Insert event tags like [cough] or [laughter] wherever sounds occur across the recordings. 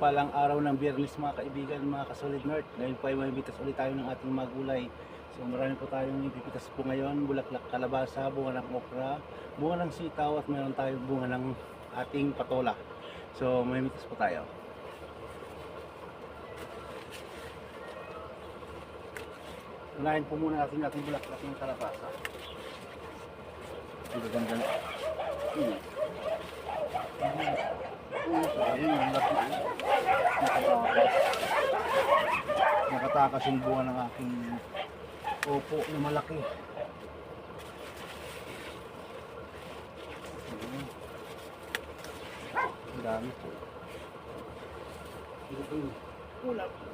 Mapagpalang araw ng biyernes mga kaibigan, mga kasolid north. Ngayon po ay mamibitas ulit tayo ng ating mga gulay. So marami po tayong ipipitas po ngayon. Bulaklak kalabasa, bunga ng okra, bunga ng sitaw at meron tayong bunga ng ating patola. So mamibitas po tayo. Unahin po muna natin ating bulaklak ng kalabasa. Ang gaganda na. Hmm. Hmm, ayun, yung laki. Nakatakas. Nakatakas yung bunga ng aking opo na malaki. Ang dami po. Ito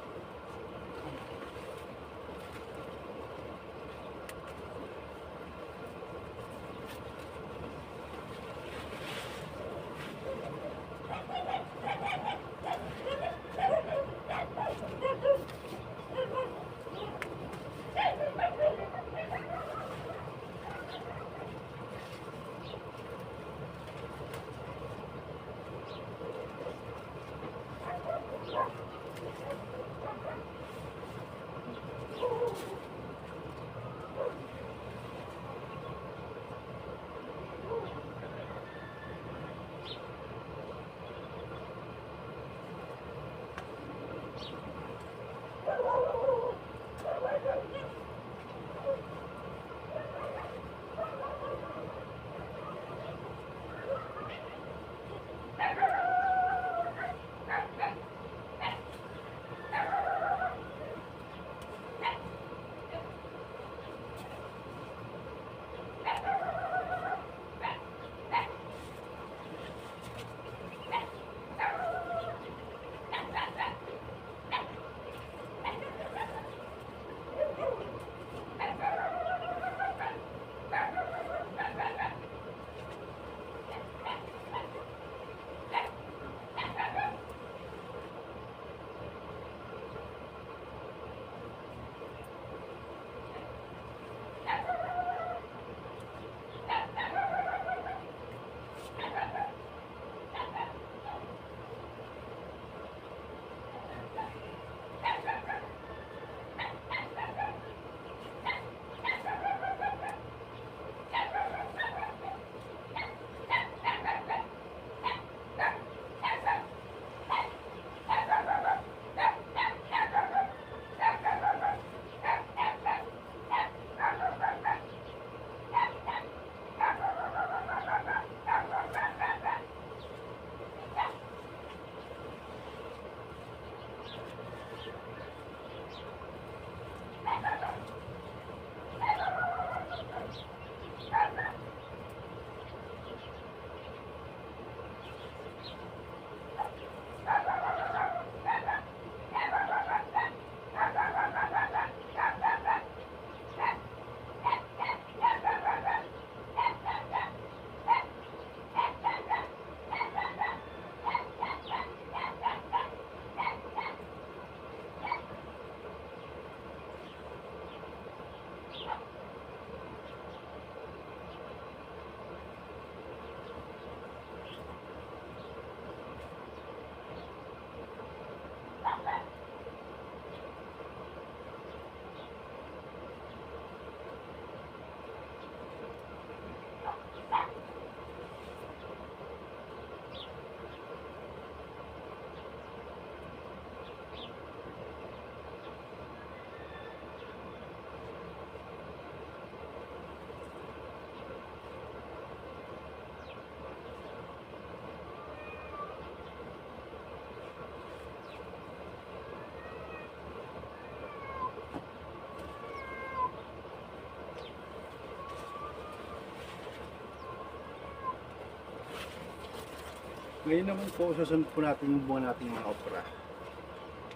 Ngayon naman po, susunod po natin yung buwan nating mga okra.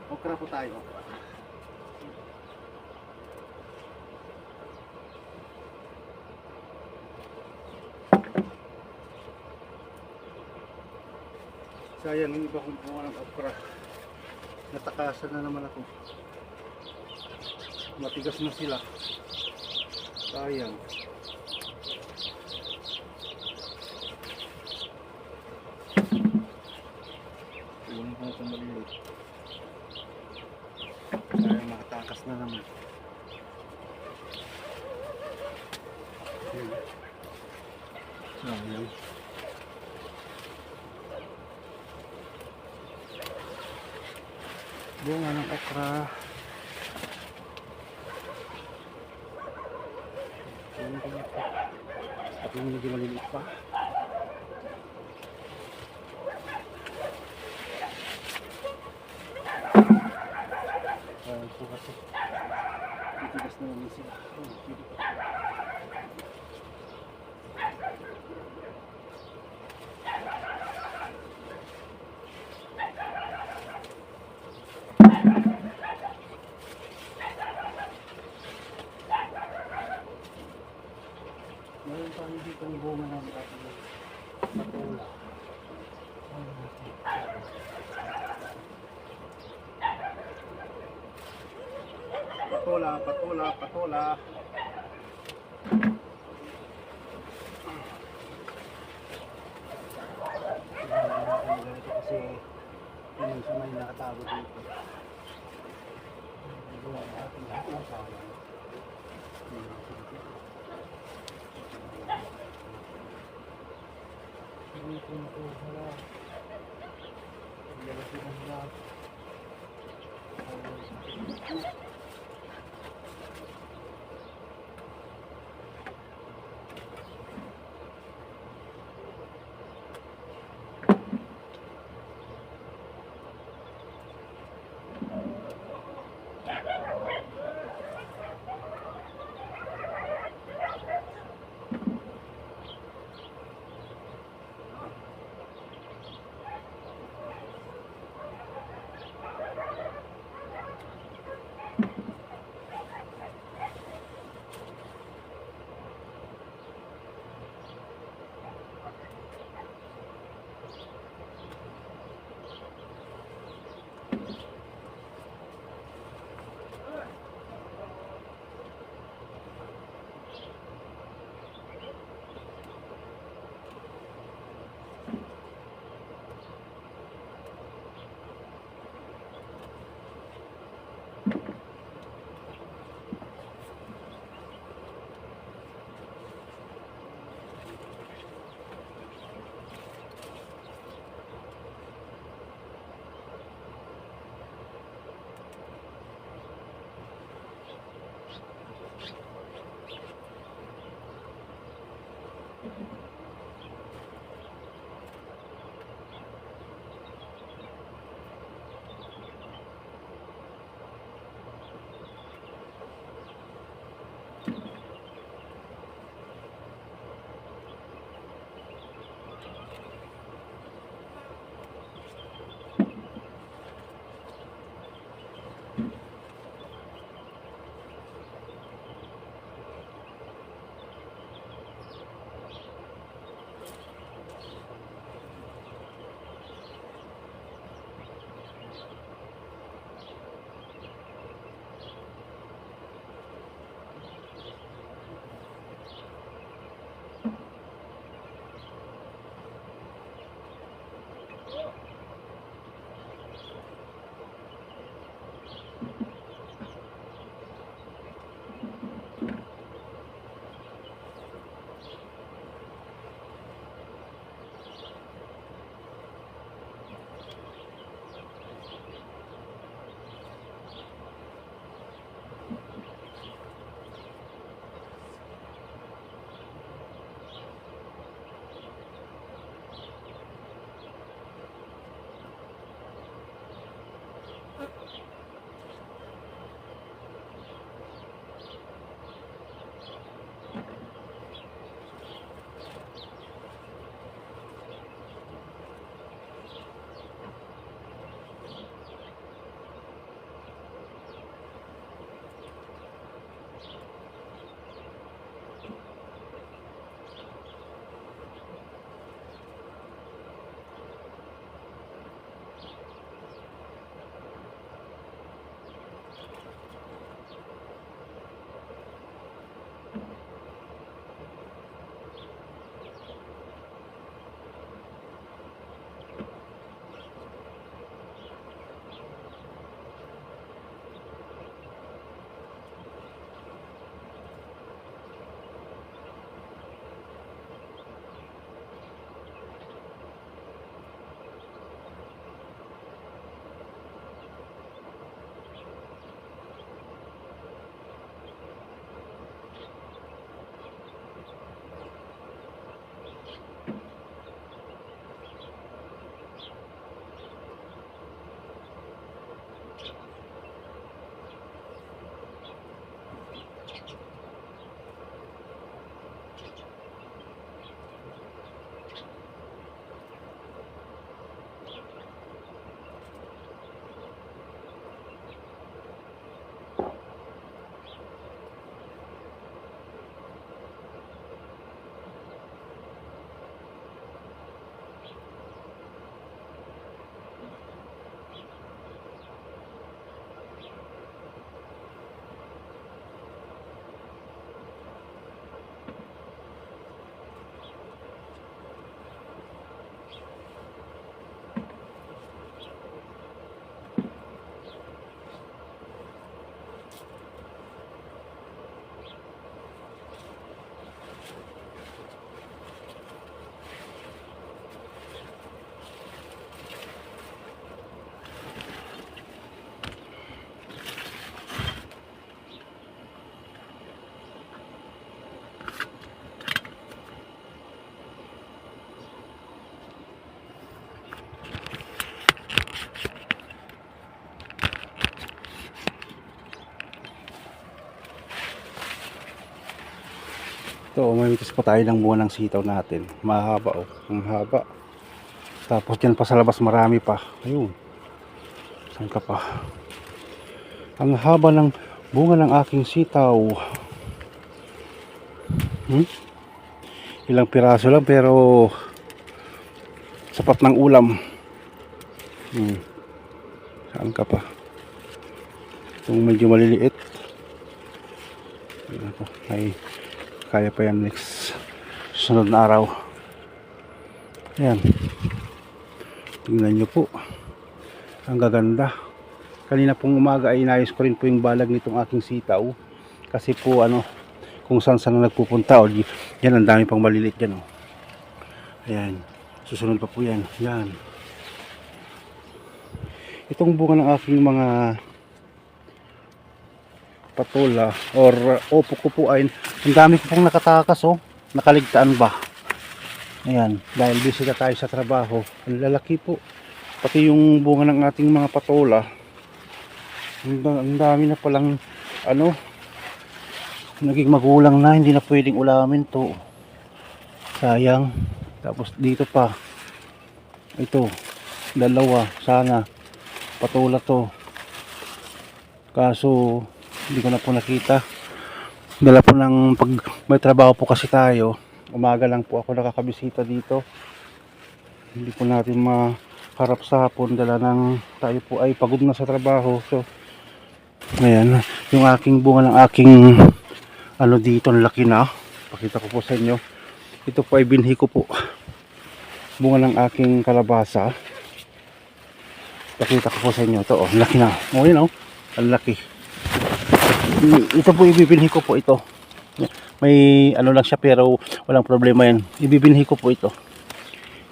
Okra po tayo. Sayang, yung iba kong bunga ng okra. Natakasan na naman ako. Matigas na sila. Sayang. Parang makatakas na naman. Yun. Sayang. Bunga ng okra. Bunga ng okra. patola, patola. Ito, mamitis pa tayo ng bunga ng sitaw natin. Mahaba oh. Ang haba. Tapos dyan pa sa labas marami pa. Ayun. Saan ka pa? Ang haba ng bunga ng aking sitaw. Hmm? Ilang piraso lang pero sapat ng ulam. Hmm. Saan ka pa? Itong medyo maliliit. Ay, kaya pa yan next sunod na araw. Ayan. Tingnan nyo po. Ang gaganda. Kanina pong umaga ay inayos ko rin po yung balag nitong aking sitaw. Kasi po ano, kung saan saan na nagpupunta. O, yan, ang dami pang malilit yan. O. Ayan. Susunod pa po yan. Yan. Itong bunga ng aking mga patola or opo ay ang dami ko pong nakatakas oh. Nakaligtaan ba? Ayan dahil busy na tayo sa trabaho ang lalaki po. Pati yung bunga ng ating mga patola ang, da- ang dami na palang ano naging magulang na hindi na pwedeng ulamin to. Sayang. Tapos dito pa ito dalawa sana patola to. Kaso hindi ko na po nakita. Dala po ng pag may trabaho po kasi tayo. Umaga lang po ako nakakabisita dito. Hindi po natin maharap sa hapon. Dala ng tayo po. Ay pagod na sa trabaho. So ayan. Yung aking bunga ng aking ano dito ang laki na. Pakita ko po sa inyo. Ito po ay binhi ko po. Bunga ng aking kalabasa. Pakita ko po sa inyo. Ito oh laki na. Oh yun oh. Ang laki ito po ibibinhi ko po ito. May ano lang siya pero walang problema yan. Ibibinhi ko po ito.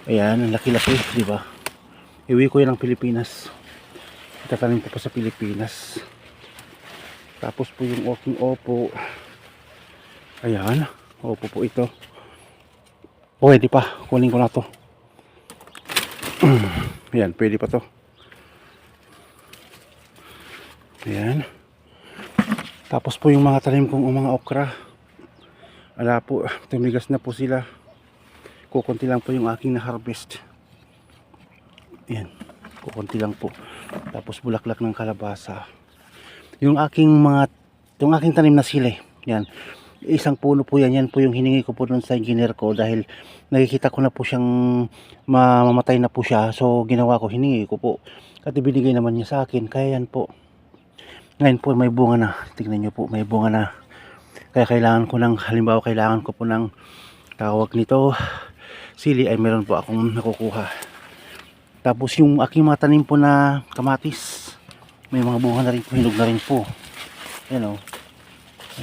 Ayan ang laki-laki di ba? Iwi ko yan ng Pilipinas. Itatanim ko pa sa Pilipinas. Tapos po yung aking opo. Ayan opo po ito. Pwede pa. Kunin ko na to. [clears throat] Ayan pwede pa to. Ayan tapos po yung mga tanim kong mga okra. Ala po, tumigas na po sila. Kukunti lang po yung aking na-harvest. Yan, kukunti lang po. Tapos bulaklak ng kalabasa. Yung aking mga, yung aking tanim na sili. Yan, isang puno po yan. Yan po yung hiningi ko po dun sa engineer ko dahil nakikita ko na po siyang mamamatay na po siya. So ginawa ko, hiningi ko po. At ibinigay naman niya sa akin. Kaya yan po. Ngayon po may bunga na. Tingnan nyo po, may bunga na. Kaya kailangan ko ng, halimbawa kailangan ko po ng tawag nito, sili ay meron po akong nakukuha. Tapos yung aking mga tanim po na kamatis, may mga bunga na rin po, na rin po. Yan,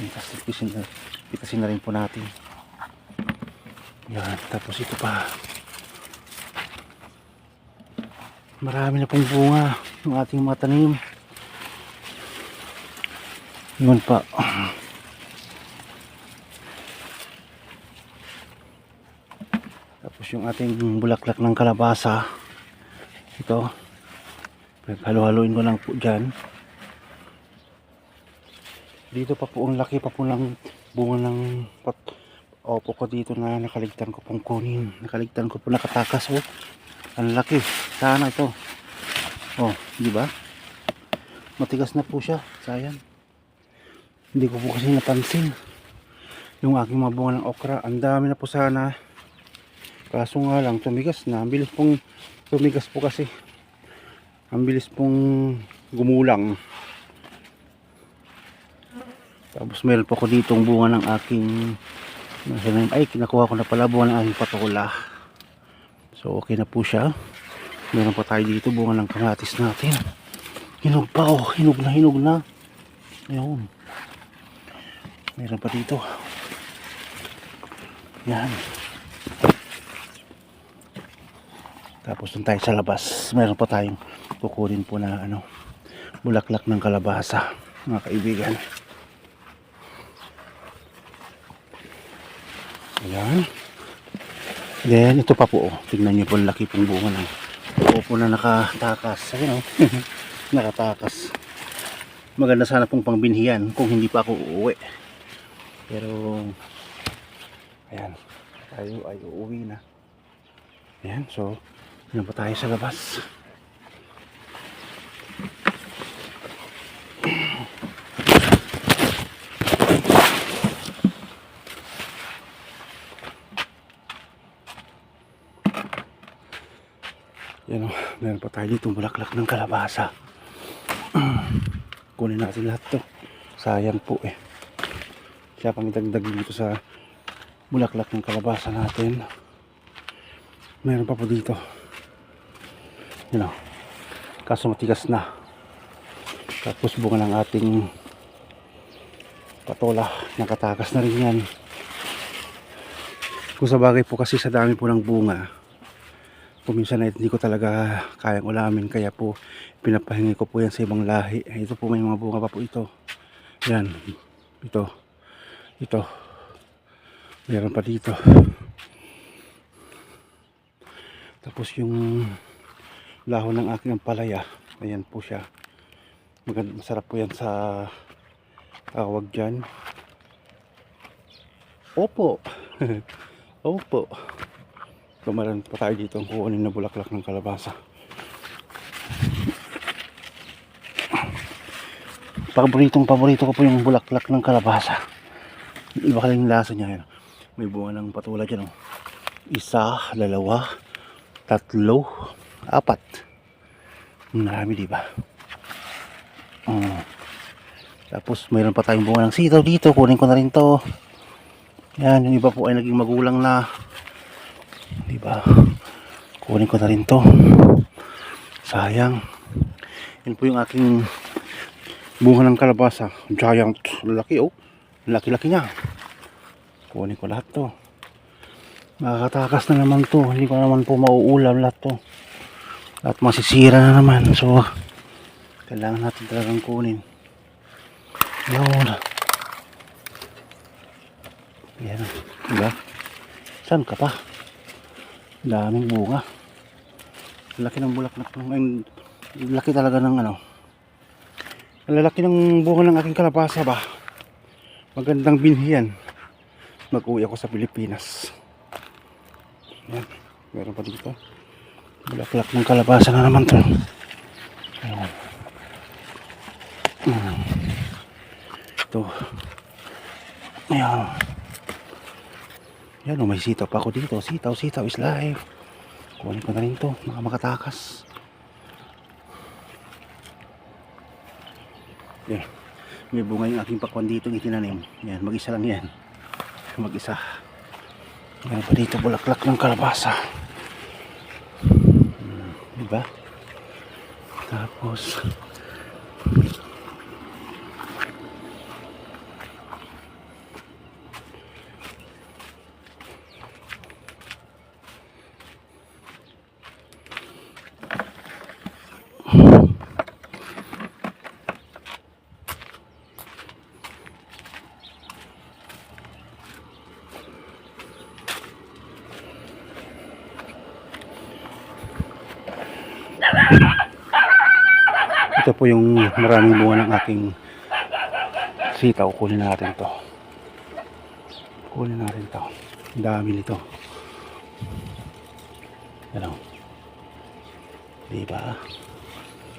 tapos pitasin na, pitasin na rin po natin. Yan, tapos ito pa. Marami na pong bunga ng ating mga tanim. Yun pa. Tapos yung ating bulaklak ng kalabasa. Ito. Halo-haloin ko lang po dyan. Dito pa po ang laki pa po ng bunga ng pat opo ko dito na nakaligtan ko pong kunin. Nakaligtan ko po nakatakas oh. Ang laki. Sana ito. Oh, di ba? Matigas na po siya. Sayang hindi ko po kasi napansin. Yung aking mga bunga ng okra ang dami na po sana. Kaso nga lang tumigas na. Ang bilis pong tumigas po kasi. Ang bilis pong gumulang. Tapos meron po ako ditong bunga ng aking ay kinakuha ko na pala bunga ng aking patola so okay na po siya. Meron pa tayo dito bunga ng kamatis natin. Hinog pa oh. Hinog na hinog na. Ayun Meron pa dito. Yan. Tapos dun tayo sa labas. Meron pa tayong kukunin po na ano, bulaklak ng kalabasa, mga kaibigan. Ayan. Then, ito pa po. Oh. Tingnan nyo po, laki pong bunga ng buo po na nakatakas. Ayun oh. [laughs] nakatakas. Maganda sana pong pangbinhiyan kung hindi pa ako uuwi. Pero Ayan. Tayo ay uuwi na. Ayan, so, yun pa tayo sa labas. Yan o, meron pa tayo dito bulaklak ng kalabasa. [clears throat] Kunin natin lahat to. Sayang po eh. Kaya kami dagdag dito sa bulaklak ng kalabasa natin. Meron pa po dito. Yan o. Kaso matigas na. Tapos bunga ng ating patola. Nakatakas na rin yan. Kung sa bagay po kasi sa dami po ng bunga, kuminsan na hindi ko talaga kayang ulamin kaya po pinapahingi ko po yan sa ibang lahi ito po may mga bunga pa po ito yan ito ito. Meron pa dito. Tapos yung lahon ng aking ampalaya. Ayan po siya. Maganda masarap po yan sa tawag dyan. Opo. [laughs] Opo. Meron pa tayo dito ang kukunin na bulaklak ng kalabasa. Paboritong paborito ko po yung bulaklak ng kalabasa. Iba ka yung lasa niya. Yan. May bunga ng patula dyan. Oh. Isa, dalawa, tatlo, apat. Marami di ba? Mm. Tapos mayroon pa tayong bunga ng sitaw dito. Kunin ko na rin to. Yan, yung iba po ay naging magulang na. Di ba? Kunin ko na rin to. Sayang. Yan po yung aking bunga ng kalabasa. Giant. Laki oh. Laki-laki niya. Kunin ko lahat to. Makakatakas na naman to. Hindi ko naman po mauulam lahat to. At masisira na naman. So, kailangan natin talagang kunin. Yun. Yan. Diba? Saan ka pa? daming bunga laki ng bulaklak ng laki talaga ng ano lalaki ng bunga ng aking kalabasa ba magandang binhi yan mag uwi ako sa Pilipinas yan meron pa dito bulaklak ng kalabasa na naman to ito ayan yan o, may sitaw pa ako dito. Sitaw, sitaw is life. Kunin ko na rin to. Baka makatakas. Yan. May bunga yung aking pakwan dito itinanim. Yan, mag-isa lang yan. Mag-isa. Yan pa dito, bulaklak ng kalabasa. Hmm, diba? Tapos, Ito po yung maraming bunga ng aking sitaw. Kunin natin to. Kunin natin to. Ang dami nito. Ano? Diba?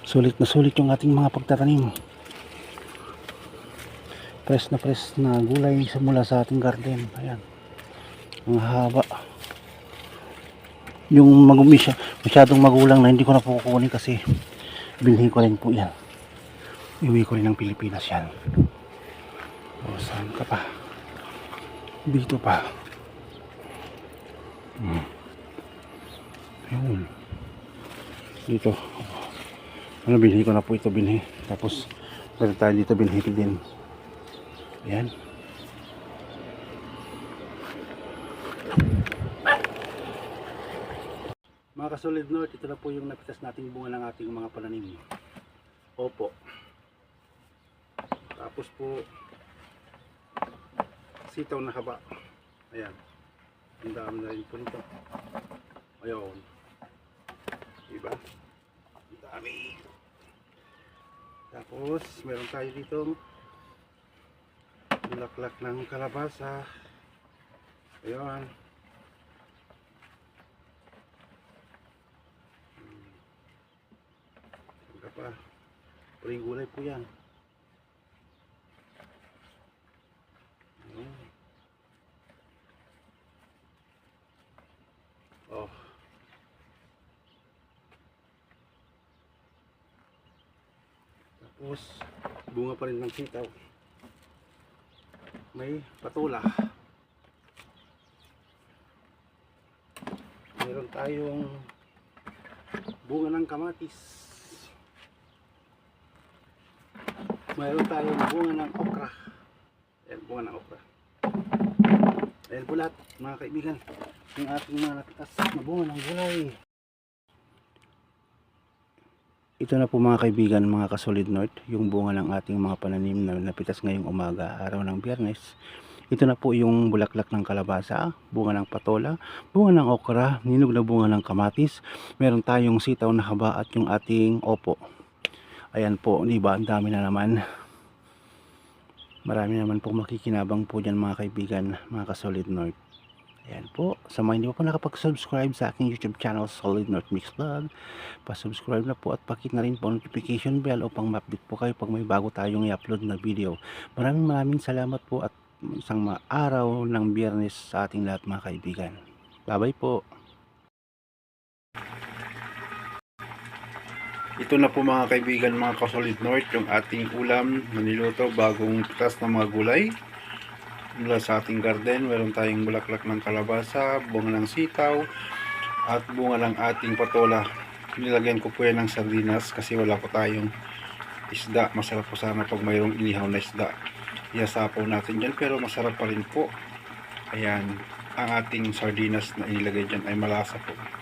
Sulit na sulit yung ating mga pagtatanim. Press na press na gulay mula sa ating garden. Ayan. Ang haba. Yung magumi siya, masyadong magulang na hindi ko na po kasi bilhin ko rin po yan. Iwi ko rin ng Pilipinas yan. O saan ka pa? Dito pa. Hmm. yun dito. Ano bilhin ko na po ito bilhin tapos meron tayo dito bilhin din. Yan Mga kasolid north, ito na po yung napitas nating bunga ng ating mga pananim. Opo. Tapos po, sitaw na haba. Ayan. Ang dami na rin po nito. Ayun. Diba? Ang dami. Tapos, meron tayo dito bulaklak ng kalabasa. Ayan. Sangka pa. Pring gulay po yan. Oh. Tapos, bunga pa rin ng sitaw. May patula. Meron tayong bunga ng kamatis. Meron tayong bunga ng okra. Ayan, bunga ng okra. Ayan po lahat, mga kaibigan. Yung ating mga natitas na bunga ng gulay. Ito na po mga kaibigan, mga kasolid north, yung bunga ng ating mga pananim na napitas ngayong umaga, araw ng biyernes. Ito na po yung bulaklak ng kalabasa, bunga ng patola, bunga ng okra, ninog na bunga ng kamatis. Meron tayong sitaw na haba at yung ating opo. Ayan po, di ba? Ang dami na naman. Marami naman po makikinabang po dyan mga kaibigan, mga kasolid north. Ayan po. Sa mga hindi pa po nakapag-subscribe sa aking YouTube channel, Solid North Mix Vlog, pa-subscribe na po at pakit na rin po notification bell upang ma-update po kayo pag may bago tayong i-upload na video. Maraming maraming salamat po at isang maaraw ng biyernes sa ating lahat mga kaibigan. Bye-bye po. Ito na po mga kaibigan, mga kasolid north, yung ating ulam na niluto bagong pitas na mga gulay mula sa ating garden. Meron tayong bulaklak ng kalabasa, bunga ng sitaw, at bunga ng ating patola. Nilagyan ko po yan ng sardinas kasi wala po tayong isda. Masarap po sana pag mayroong inihaw na isda. Iasapaw natin dyan pero masarap pa rin po. Ayan, ang ating sardinas na inilagay dyan ay malasa po.